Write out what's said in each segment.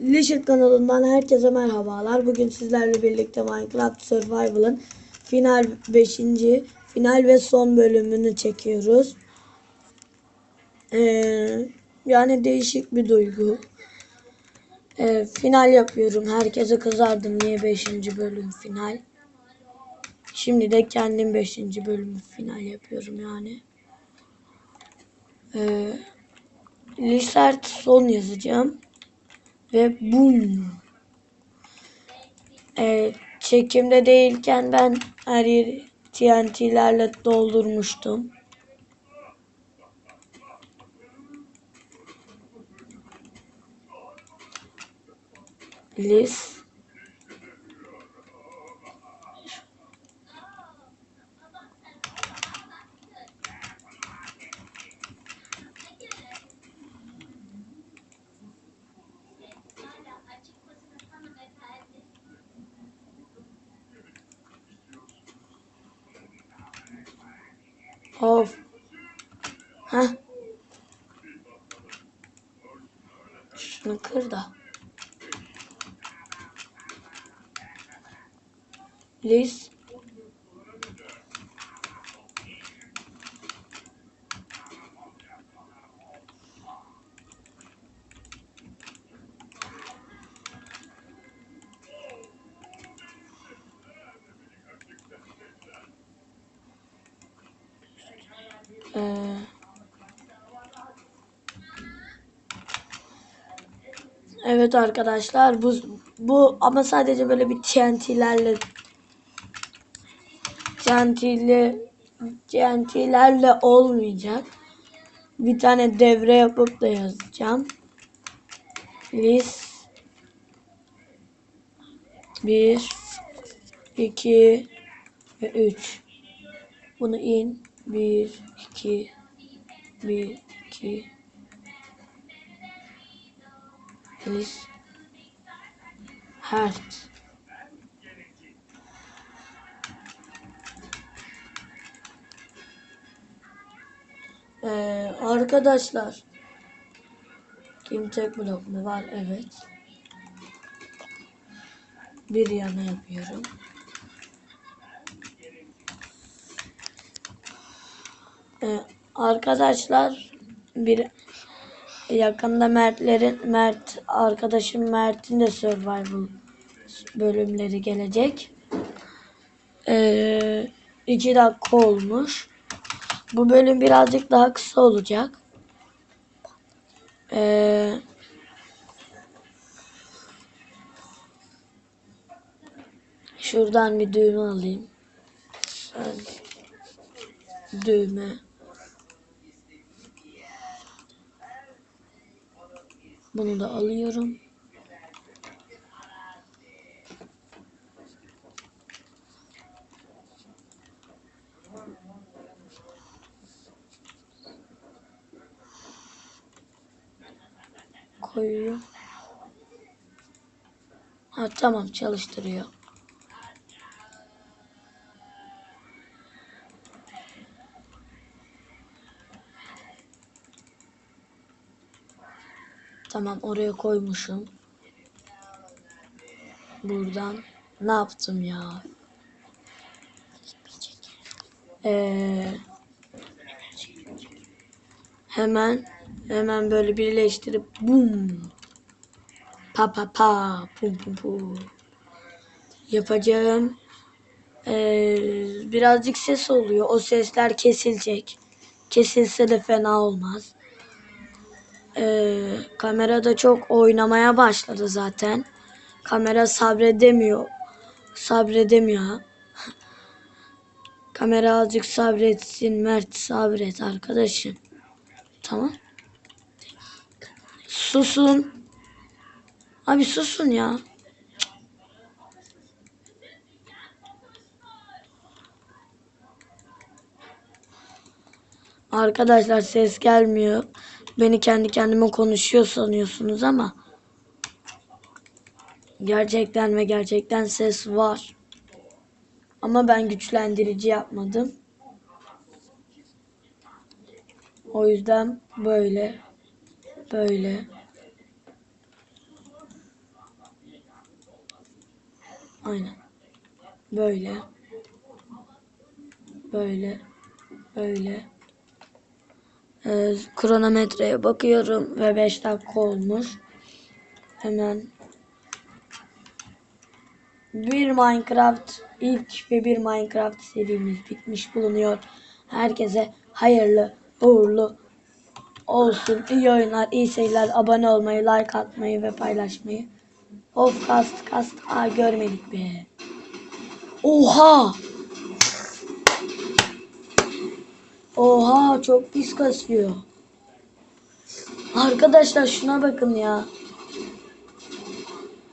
Leisure kanalından herkese merhabalar. Bugün sizlerle birlikte Minecraft Survival'ın final 5. final ve son bölümünü çekiyoruz. Ee, yani değişik bir duygu. Ee, final yapıyorum. Herkese kızardım niye 5. bölüm final. Şimdi de kendim 5. bölümü final yapıyorum yani. Ee, Lizard son yazacağım. Ve bum. Ee, çekimde değilken ben her yeri TNT'lerle doldurmuştum. Liz. Of. Heh. Şunu kır da. Liz. Ee, Evet arkadaşlar bu bu ama sadece böyle bir TNT'lerle TNT'li TNT'lerle olmayacak. Bir tane devre yapıp da yazacağım. List 1 2 ve 3 Bunu in 1 2 1 2 List Heart Ee, arkadaşlar Kim tek blok mu var? Evet. Bir yana yapıyorum. Ee, arkadaşlar bir yakında Mertlerin Mert arkadaşım Mert'in de survival bölümleri gelecek. Ee, iki dakika olmuş. Bu bölüm birazcık daha kısa olacak. Ee, şuradan bir düğme alayım. Şöyle. Düğme. Bunu da alıyorum. Koyuyorum. Ha tamam çalıştırıyor. Tamam oraya koymuşum. Buradan ne yaptım ya? Ee, hemen hemen böyle birleştirip bum pa pa pa pum pum pum yapacağım. Ee, birazcık ses oluyor. O sesler kesilecek. Kesilse de fena olmaz. Ee, kamera da çok oynamaya başladı zaten. Kamera sabredemiyor. Sabredemiyor. Kamera azıcık sabretsin. Mert sabret arkadaşım. Tamam. Susun. Abi susun ya. Arkadaşlar ses gelmiyor. Beni kendi kendime konuşuyor sanıyorsunuz ama gerçekten ve gerçekten ses var. Ama ben güçlendirici yapmadım. O yüzden böyle böyle Aynen. Böyle. Böyle. Böyle. Ee, kronometreye bakıyorum ve 5 dakika olmuş. Hemen bir Minecraft ilk ve bir Minecraft serimiz bitmiş bulunuyor. Herkese hayırlı uğurlu olsun. İyi oyunlar, iyi seyirler. Abone olmayı, like atmayı ve paylaşmayı. Of kast kast. Aa görmedik be. Oha! Oha çok pis kasıyor. Arkadaşlar şuna bakın ya.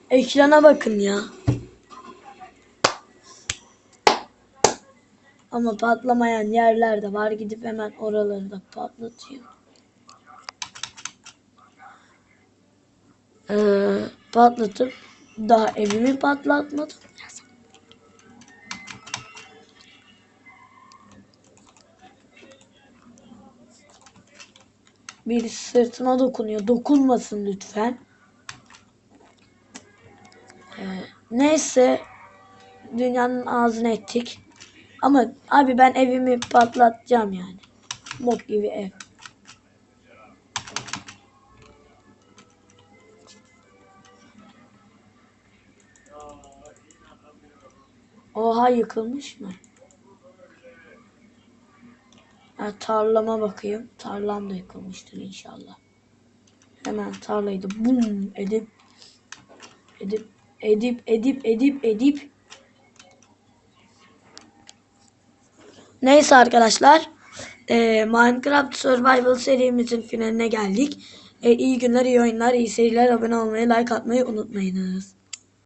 Ekrana bakın ya. Ama patlamayan yerler de var. Gidip hemen oraları da patlatayım. Ee, patlatıp daha evimi patlatmadım. Bir sırtıma dokunuyor. Dokunmasın lütfen. Ee, neyse dünyanın ağzını ettik. Ama abi ben evimi patlatacağım yani. Bok gibi ev. Oha yıkılmış mı? Ha, tarlama bakayım. Tarlam da yıkılmıştır inşallah. Hemen tarlayı da bum edip edip edip edip edip edip Neyse arkadaşlar. eee, Minecraft Survival serimizin finaline geldik. E, iyi günler, iyi oyunlar, iyi seyirler. Abone olmayı, like atmayı unutmayınız.